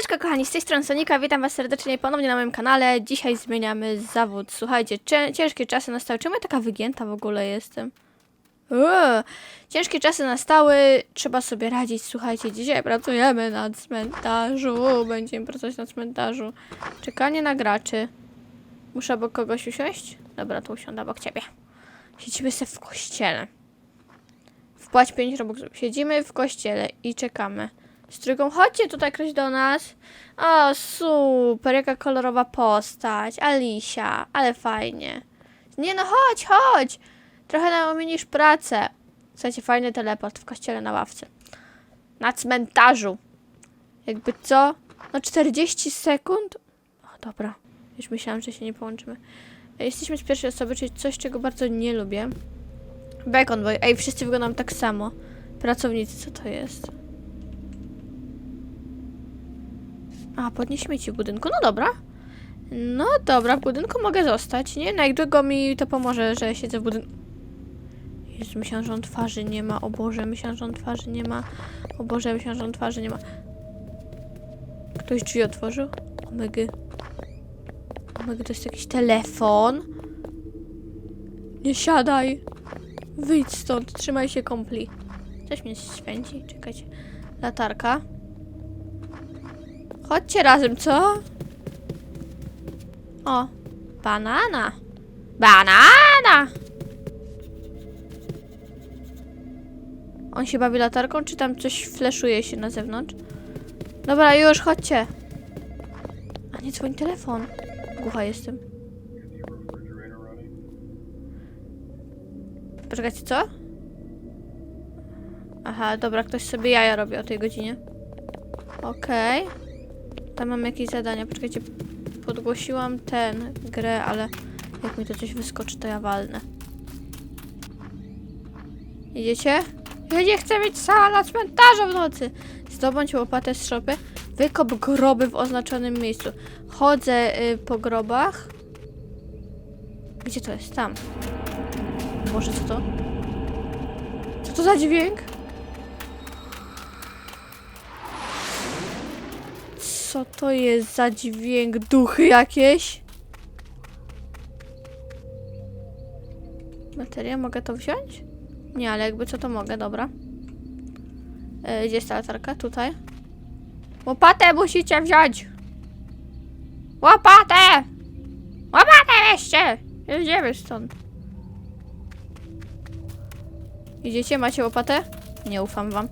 Siemaneczko kochani, z tej strony Sonika, witam was serdecznie ponownie na moim kanale. Dzisiaj zmieniamy zawód. Słuchajcie, cie- ciężkie czasy nastały. Czemu ja taka wygięta w ogóle jestem? Uuu, ciężkie czasy nastały, trzeba sobie radzić. Słuchajcie, dzisiaj pracujemy na cmentarzu. Będziemy pracować na cmentarzu. Czekanie na graczy. Muszę obok kogoś usiąść? Dobra, to usiądę obok ciebie. Siedzimy sobie w kościele. Wpłać 5 robuxów. Siedzimy w kościele i czekamy. Stryką, chodźcie tutaj ktoś do nas. O, super, jaka kolorowa postać. Alisia, ale fajnie. Nie no, chodź, chodź. Trochę nam omienisz pracę. Słuchajcie, fajny teleport w kościele na ławce. Na cmentarzu. Jakby co? No 40 sekund? O, dobra. Już myślałam, że się nie połączymy. Jesteśmy z pierwszej osoby, czyli coś, czego bardzo nie lubię. Bacon boy. Ej, wszyscy wyglądam tak samo. Pracownicy, co to jest? A, podnieś śmieci w budynku. No dobra. No dobra, w budynku mogę zostać, nie? Na jak długo mi to pomoże, że siedzę w budynku. Jezu, myślałam, że on twarzy nie ma. O Boże, myślałam, że on twarzy nie ma. O Boże, myślałam, że on twarzy nie ma. Ktoś drzwi otworzył? Omygy. Omygy, to jest jakiś telefon. Nie siadaj. Wyjdź stąd, trzymaj się kompli. Coś mnie święci, czekajcie. Latarka. Chodźcie razem, co? O, banana. Banana! On się bawi latarką, czy tam coś fleszuje się na zewnątrz? Dobra, już, chodźcie. A nie, dzwoni telefon. Głucha jestem. Poczekajcie, co? Aha, dobra, ktoś sobie jaja robi o tej godzinie. Okej. Tam mam jakieś zadania. Poczekajcie, podgłosiłam ten grę, ale jak mi to coś wyskoczy, to ja walnę. Idziecie? Ja nie chcę mieć sala na cmentarzu w nocy. Zdobądź łopatę z szopy. Wykop groby w oznaczonym miejscu. Chodzę y, po grobach. Gdzie to jest? Tam. Boże, co to? Co to za dźwięk? Co to jest za dźwięk? Duchy jakieś? Bateria, mogę to wziąć? Nie, ale jakby co to mogę, dobra. E, gdzie jest ta latarka? Tutaj. Łopatę musicie wziąć! Łopatę! Łopatę weźcie! Jedziemy stąd. Idziecie? Macie łopatę? Nie ufam wam.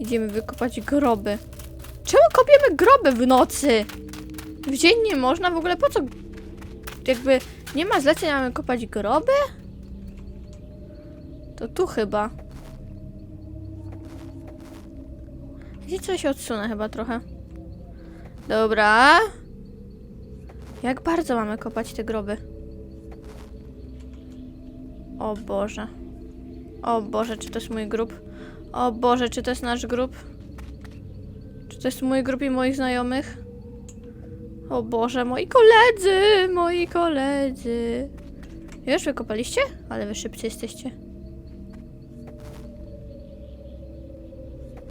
Idziemy wykopać groby. Kopiemy groby w nocy? W dzień nie można? W ogóle po co? Jakby nie ma zlecenia, mamy kopać groby? To tu chyba. Gdzie coś odsunę chyba trochę. Dobra. Jak bardzo mamy kopać te groby? O Boże. O Boże, czy to jest mój grób? O Boże, czy to jest nasz grób? To jest mój grup i moich znajomych? O Boże, moi koledzy! Moi koledzy! Już wykopaliście? Ale wy szybcy jesteście.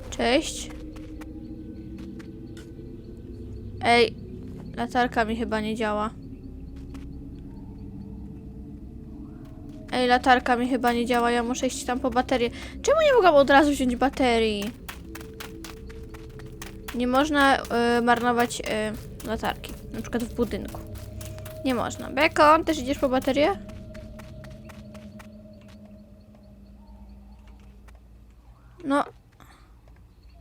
Cześć. Ej, latarka mi chyba nie działa. Ej, latarka mi chyba nie działa, ja muszę iść tam po baterię. Czemu nie mogłam od razu wziąć baterii? Nie można y, marnować y, latarki, na przykład w budynku. Nie można. Bekon, też idziesz po baterię? No.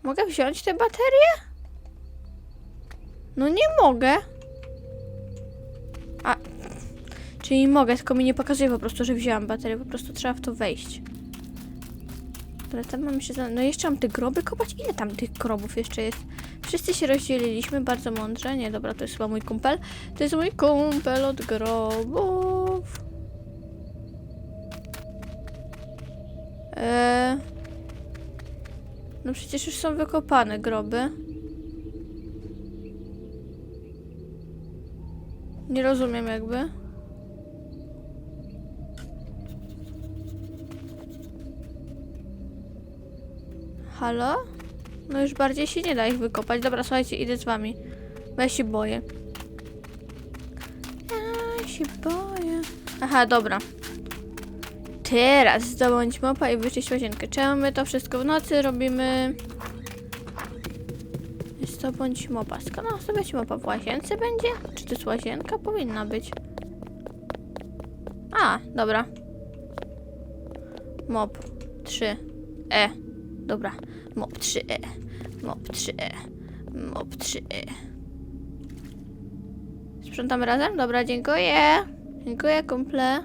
Mogę wziąć tę baterię? No nie mogę. A. Czyli mogę, tylko mi nie pokazuje po prostu, że wzięłam baterię. Po prostu trzeba w to wejść. Ale tam mam jeszcze... za- No jeszcze mam te groby kopać? Ile tam tych grobów jeszcze jest? Wszyscy się rozdzieliliśmy bardzo mądrze. Nie, dobra, to jest chyba mój kumpel. To jest mój kumpel od grobów. Eee... No przecież już są wykopane groby. Nie rozumiem jakby. Halo? No już bardziej się nie da ich wykopać. Dobra, słuchajcie, idę z wami. Bo ja się boję. Ja się boję. Aha, dobra. Teraz zdobądź mopa i wyczyść łazienkę. Czemu my to wszystko w nocy robimy? Zdobądź mopa. Mam zdobyć mopa? W łazience będzie? Czy to jest łazienka? Powinna być. A, dobra. Mop 3. E. Dobra. Mop 3E. Mop 3E. Mop 3E. Sprzątamy razem? Dobra, dziękuję. Dziękuję, kumple.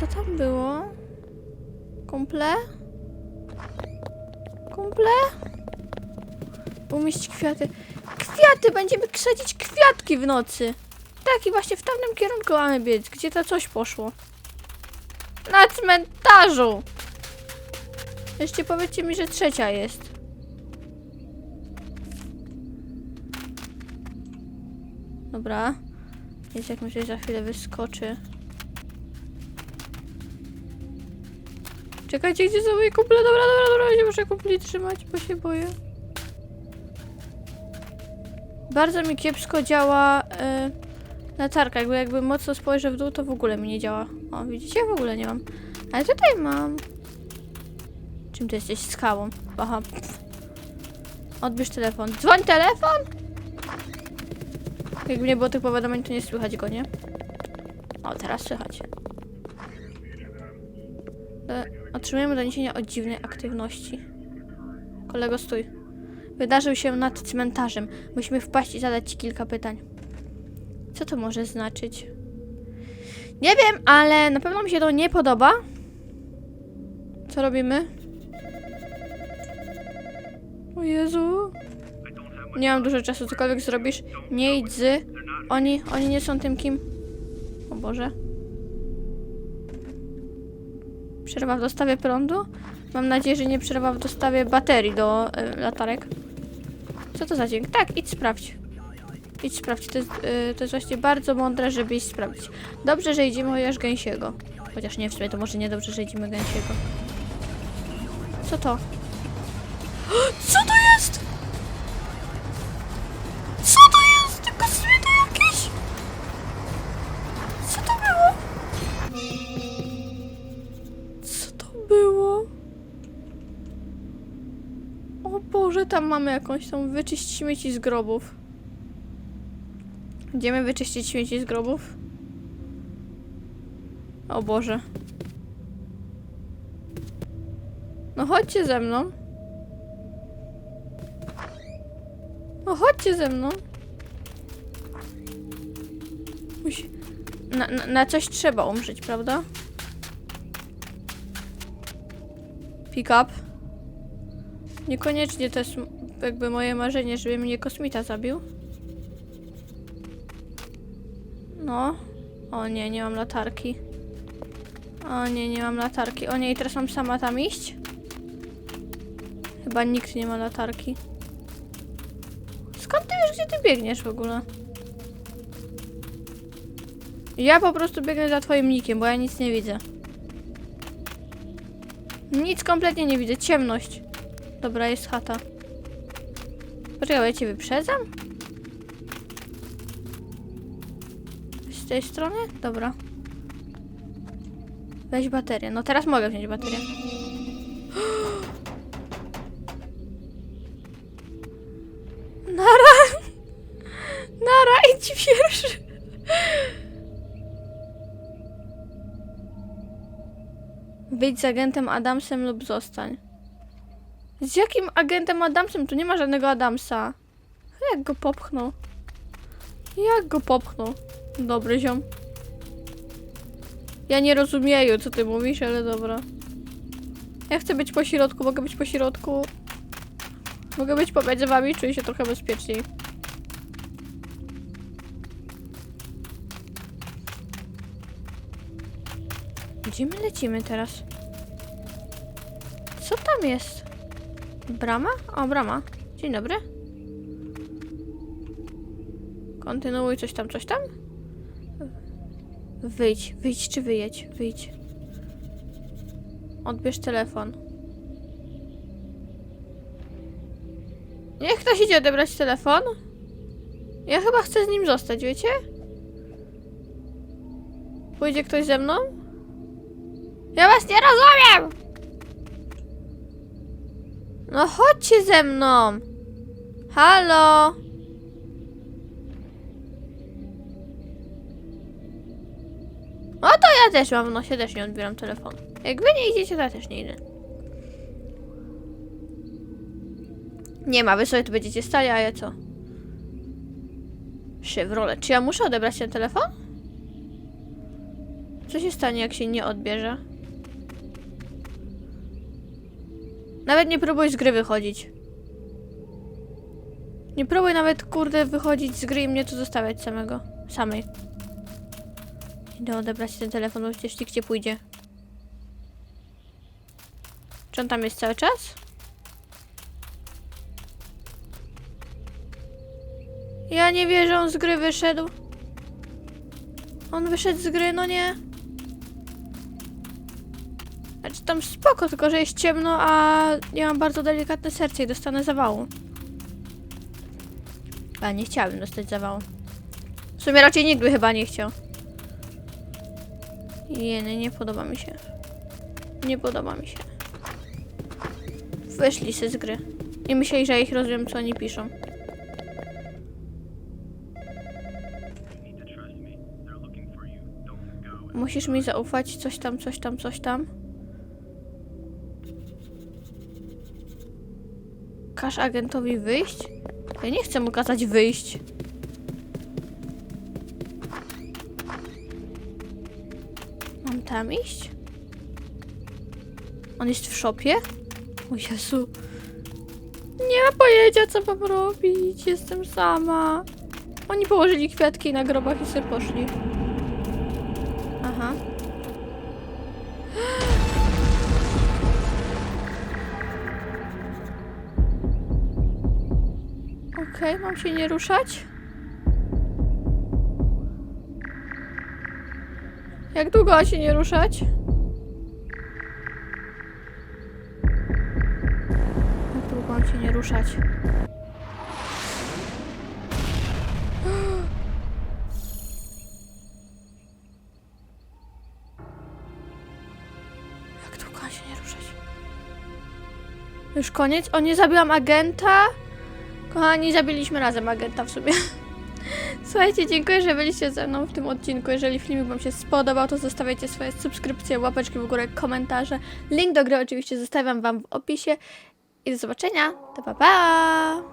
Co tam było? Kumple? Kumple? Umieścić kwiaty. Kwiaty! Będziemy sadzić kwiatki w nocy. Tak, i właśnie w tamtym kierunku mamy biec. Gdzie to coś poszło? Na cmentarzu! Jeszcze powiedzcie mi, że trzecia jest. Dobra. Jest jak coś za chwilę wyskoczy. Czekajcie, gdzie są moje kumple? Dobra, dobra, dobra, się muszę kumpli trzymać, bo się boję. Bardzo mi kiepsko działa y, latarka, jakby, jakby mocno spojrzę w dół, to w ogóle mi nie działa. O, widzicie? W ogóle nie mam. Ale tutaj mam. Czym ty jesteś? Skałą. Aha. Odbierz telefon. Dzwoń telefon! Jakby nie było tych powiadomień, to nie słychać go, nie? O, teraz słychać. E, Otrzymujemy doniesienia o dziwnej aktywności. Kolego, stój. Wydarzył się nad cmentarzem. Musimy wpaść i zadać ci kilka pytań. Co to może znaczyć? Nie wiem, ale na pewno mi się to nie podoba. Co robimy? O Jezu. Nie mam dużo czasu, cokolwiek zrobisz. Nie idź. Oni, oni nie są tym kim. O Boże. Przerwa w dostawie prądu? Mam nadzieję, że nie przerwa w dostawie baterii do y, latarek. Co to za dźwięk? Tak, idź sprawdź. Idź sprawdź. To jest, y, to jest właśnie bardzo mądre, żeby iść sprawdzić. Dobrze, że idziemy chociaż gęsiego. Chociaż nie, w sumie to może nie dobrze, że idziemy gęsiego. Co to? Co to jest? Co to jest? Te kosmity jakieś? Co to było? Co to było? O Boże, tam mamy jakąś tą wyczyść śmieci z grobów. Idziemy wyczyścić śmieci z grobów? O Boże. No chodźcie ze mną. No chodźcie ze mną. Na, na, na coś trzeba umrzeć, prawda? Pick up. Niekoniecznie to jest jakby moje marzenie, żeby mnie kosmita zabił. No. O nie, nie mam latarki. O nie, nie mam latarki. O nie, i teraz mam sama tam iść? Chyba nikt nie ma latarki. Skąd ty wiesz, gdzie ty biegniesz w ogóle? Ja po prostu biegnę za twoim nikiem, bo ja nic nie widzę. Nic kompletnie nie widzę. Ciemność. Dobra, jest chata. Poczekaj, ja cię wyprzedzam? Z tej strony? Dobra. Weź baterię. No teraz mogę wziąć baterię. Nara! Nara, idź pierwszy. Wyjdź z agentem Adamsem lub zostań. Z jakim agentem Adamsem? Tu nie ma żadnego Adamsa. Jak go popchnął? Jak go popchnął? Dobry ziom. Ja nie rozumieję, co ty mówisz, ale dobra. Ja chcę być po środku, mogę być po środku. Mogę być pomiędzy wami, czuję się trochę bezpieczniej. Gdzie my lecimy teraz? Co tam jest? Brama? O, brama. Dzień dobry. Kontynuuj coś tam, coś tam? Wyjdź, wyjdź czy wyjedź? Wyjdź. Odbierz telefon. Niech ktoś idzie odebrać telefon. Ja chyba chcę z nim zostać, wiecie? Pójdzie ktoś ze mną? Ja was nie rozumiem! No chodźcie ze mną! Halo! Ja też mam w nosie, też nie odbieram telefonu. Jak wy nie idziecie, to ja też nie idę. Nie ma, wy sobie tu będziecie stali, a ja co? Chevrolet. Czy ja muszę odebrać ten telefon? Co się stanie, jak się nie odbierze? Nawet nie próbuj z gry wychodzić. Nie próbuj nawet, kurde, wychodzić z gry i mnie tu zostawiać samego. Samej. Idę odebrać ten telefon, bo przecież nikt nie pójdzie. Czy on tam jest cały czas? Ja nie wierzę, on z gry wyszedł. On wyszedł z gry, no nie. Znaczy tam spoko, tylko że jest ciemno, a ja mam bardzo delikatne serce i dostanę zawału. A nie chciałabym dostać zawału. W sumie raczej nikt by chyba nie chciał. Jeny, nie podoba mi się. Nie podoba mi się. Wyszli se z gry. I myśleli, że ich rozumiem, co oni piszą. Musisz mi zaufać, coś tam, coś tam, coś tam. Każ agentowi wyjść? Ja nie chcę mu kazać wyjść. Tam iść? On jest w szopie? O Jezu. Nie ma pojęcia, co mam robić. Jestem sama. Oni położyli kwiatki na grobach i sobie poszli. Aha. Okej, mam się nie ruszać? Jak długo się nie ruszać? Jak długo się nie ruszać? Jak długo się nie ruszać? Już koniec? O, nie zabiłam agenta? Kochani, zabiliśmy razem agenta w sumie. Słuchajcie, dziękuję, że byliście ze mną w tym odcinku. Jeżeli filmik Wam się spodobał, to zostawiajcie swoje subskrypcje, łapeczki w górę, komentarze. Link do gry oczywiście zostawiam Wam w opisie. I do zobaczenia. To pa pa!